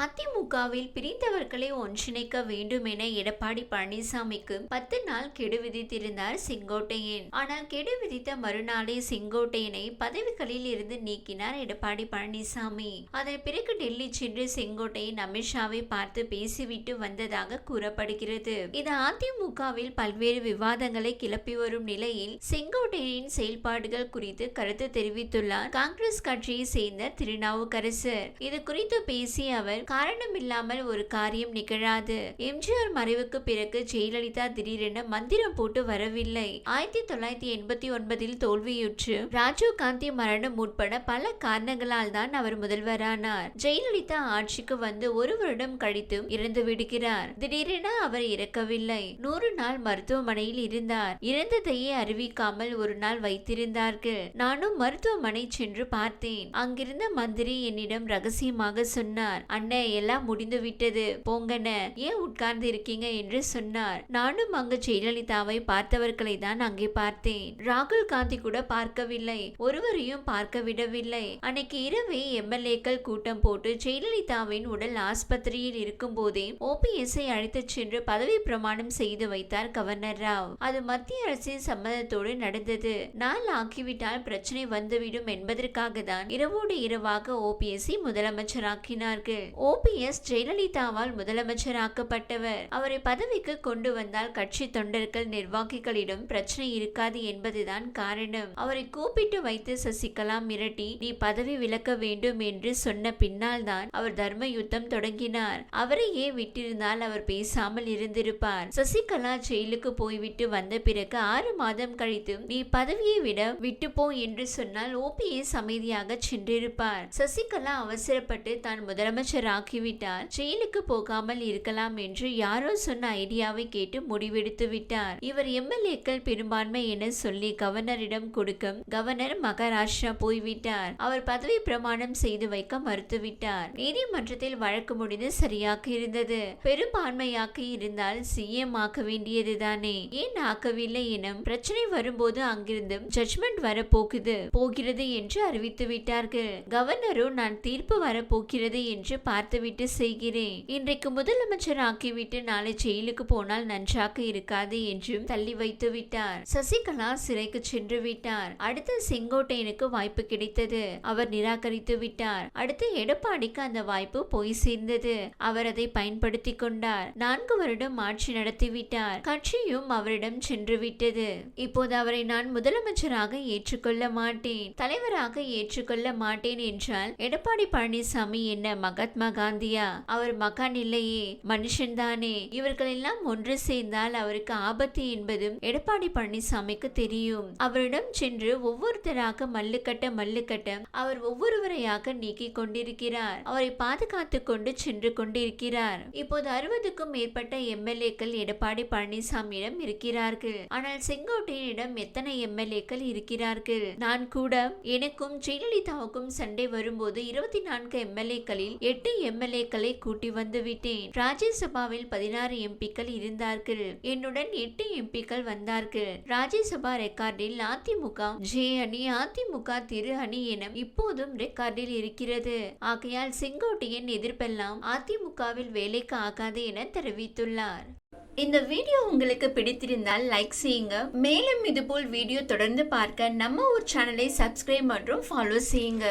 அதிமுகவில் பிரிந்தவர்களை ஒன்றிணைக்க வேண்டும் என எடப்பாடி பழனிசாமிக்கு பத்து நாள் கெடு விதித்திருந்தார் செங்கோட்டையன். ஆனால் கெடு விதித்த மறுநாளே செங்கோட்டையனை பதவிகளில் இருந்து நீக்கினார் எடப்பாடி பழனிசாமி. அதன் பிறகு டெல்லி சென்று செங்கோட்டையன் அமித்ஷாவை பார்த்து பேசிவிட்டு வந்ததாக கூறப்படுகிறது. இது அதிமுகவில் பல்வேறு விவாதங்களை கிளப்பி வரும் நிலையில் செங்கோட்டையனின் செயல்பாடுகள் குறித்து கருத்து தெரிவித்துள்ளார் காங்கிரஸ் கட்சியை சேர்ந்த திருநாவுக்கரசர். இது குறித்து பேசிய அவர் காரணமில்லாமல் ஒரு காரியம் நிகழாது. எம்ஜிஆர் மறைவுக்கு பிறகு ஜெயலலிதா திடீரென மந்திரம் போட்டு வரவில்லை. ஆயிரத்தி தொள்ளாயிரத்தி எண்பத்தி ஒன்பதில் தோல்வியுற்று ராஜீவ் காந்தி மரணம் உட்பட பல காரணங்களால் தான் அவர் முதல்வரானார். ஜெயலலிதா ஆட்சிக்கு வந்து ஒரு வருடம் கழித்தும் இறந்து விடுகிறார். திடீரென அவர் இறக்கவில்லை. நூறு நாள் மருத்துவமனையில் இருந்தார். இறந்ததையே அறிவிக்காமல் ஒரு நாள் வைத்திருந்தார்கள். நானும் மருத்துவமனை சென்று பார்த்தேன். அங்கிருந்த மந்திரி என்னிடம் ரகசியமாக சொன்னார். அண்ணே எல்லாம் முடிந்து விட்டது. போங்கண்ண. ஏன் உட்கார்ந்து இருக்கீங்க என்று சொன்னார். நானும் அங்கு ஜெயலலிதாவை பார்த்தவர்களை தான் அங்கே பார்த்தேன். ராகுல் காந்தி கூட பார்க்கவில்லை. ஒருவரையும் பார்க்க விடவில்லை. அன்னைக்கு இரவே எம்எல்ஏக்கள் கூட்டம் போட்டு ஜெயலலிதாவின் உடல் ஆஸ்பத்திரியில் இருக்கும் போதே ஓபிஎஸ்ஐ அழைத்துச் சென்று பதவி பிரமாணம் செய்து வைத்தார் கவர்னர் ராவ். அது மத்திய அரசின் சம்மதத்தோடு நடந்தது. நாள் ஆக்கிவிட்டால் பிரச்சனை வந்துவிடும் என்பதற்காக தான் இரவோடு இரவாக ஓபிஎஸ்சி முதலமைச்சராக்கினார்கள். ஓபிஎஸ் ஜெயலலிதாவால் முதலமைச்சராக்கப்பட்டவர். அவரை பதவிக்கு கொண்டு வந்தால் கட்சி தொண்டர்கள் நிர்வாகிகளிடம் பிரச்சனை இருக்காது என்பதுதான் காரணம். அவரை கூப்பிட்டு வைத்து சசிகலா மிரட்டி நீ பதவி விலக்க வேண்டும் என்று சொன்ன பின்னால் தான் அவர் தர்ம யுத்தம் தொடங்கினார் அவரையே விட்டிருந்தால் அவர் பேசாமல் இருந்திருப்பார். சசிகலா ஜெயிலுக்கு போய்விட்டு வந்த பிறகு ஆறு மாதம் கழித்து நீ பதவியை விட விட்டு போ என்று சொன்னால் ஓபிஎஸ் அமைதியாக சென்றிருப்பார். சசிகலா அவசரப்பட்டு தான் முதலமைச்சர் ஆக்கிவிட்டார் ஜெயிலுக்கு போகாமல் இருக்கலாம் என்று யாரோ சொன்ன ஐடியாவை கேட்டு முடிவெடுத்து விட்டார். இவர் எம்எல்ஏக்கள் பெரும்பான்மை என சொல்லி கவர்னரிடம் கொடுக்க கவர்னர் மகாராஷ்டிரா போய்விட்டார். அவர் பதவி பிரமாணம் செய்து வைக்க மறுத்துவிட்டார். நீதிமன்றத்தில் வழக்கு முடிந்து சரியாக இருந்தது. பெரும்பான்மையாக இருந்தால் சிஎம் ஆக்க வேண்டியதுதானே. ஏன் ஆக்கவில்லை எனும் பிரச்சனை வரும்போது அங்கிருந்து ஜட்மெண்ட் வரப்போகுது. போகிறது என்று அறிவித்து விட்டார்கள் கவர்னரோ நான் தீர்ப்பு வரப்போகிறது என்று பார்த்துவிட்டு செய்கிறேன். இன்றைக்கு முதலமைச்சர் ஆக்கிவிட்டு நாளை ஜெயிலுக்கு போனால் நன்றாக இருக்காது என்றும் தள்ளி வைத்து விட்டார். சசிகலா சிறைக்கு சென்று விட்டார். அடுத்து செங்கோட்டையனுக்கு வாய்ப்பு கிடைத்தது. அவர் நிராகரித்து விட்டார். அடுத்து எடப்பாடிக்கு அந்த வாய்ப்பு போய் சேர்ந்தது. அவர் அதை பயன்படுத்தி கொண்டார். நான்கு வருடம் ஆட்சி நடத்திவிட்டார் கட்சியும் அவரிடம் சென்று விட்டது. இப்போது அவரை நான் முதலமைச்சராக ஏற்றுக்கொள்ள மாட்டேன். தலைவராக ஏற்றுக்கொள்ள மாட்டேன் என்றால் எடப்பாடி பழனிசாமி என்ன மகாத்மா காந்தியா? அவர் மகான் இல்லையே. மனுஷன்தானே இவர்கள் எல்லாம் ஒன்று சேர்ந்தால் அவருக்கு ஆபத்து என்பதும் எடப்பாடி பழனிசாமிக்கு தெரியும். அவரிடம் சென்று ஒவ்வொருத்தராக மல்லுக்கட்ட மல்லுக்கட்ட அவர் ஒவ்வொருவரையாக நீக்கி கொண்டிருக்கிறார். அவரை பாதுகாத்து கொண்டு சென்று கொண்டிருக்கிறார். இப்போது அறுபதுக்கும் மேற்பட்ட எம்எல்ஏக்கள் எடப்பாடி பழனிசாமியிடம் இருக்கிறார்கள். ஆனால் செங்கோட்டையனிடம் எத்தனை எம்எல்ஏக்கள் இருக்கிறார்கள்? நான் கூட எனக்கும் ஜெயலலிதாவுக்கும் சண்டை வரும்போது இருபத்தி நான்கு எம்எல்ஏக்களில் எட்டு எம்எல்ஏக்களை கூட்டி வந்து விட்டேன் ராஜ்யசபாவில் பதினாறு எம்பிக்கள் இருந்தார்கள். என்னுடன் எட்டு எம்பிக்கள் வந்தார்கள். ராஜ்யசபா ரெக்கார்டில் அதிமுக ஜே அணி அதிமுக திரு அணி என இப்போதும் ரெக்கார்டில் இருக்கிறது. ஆகையால் செங்கோட்டையின் எதிர்ப்பெல்லாம் அதிமுகவில் வேலைக்கு ஆகாது என தெரிவித்துள்ளார். இந்த வீடியோ உங்களுக்கு பிடித்திருந்தால் லைக் செய்யுங்க. மேலும் இதுபோல் வீடியோ தொடர்ந்து பார்க்க நம்ம ஒரு சேனலை சப்ஸ்கிரைப் மற்றும் ஃபாலோ செய்யுங்க.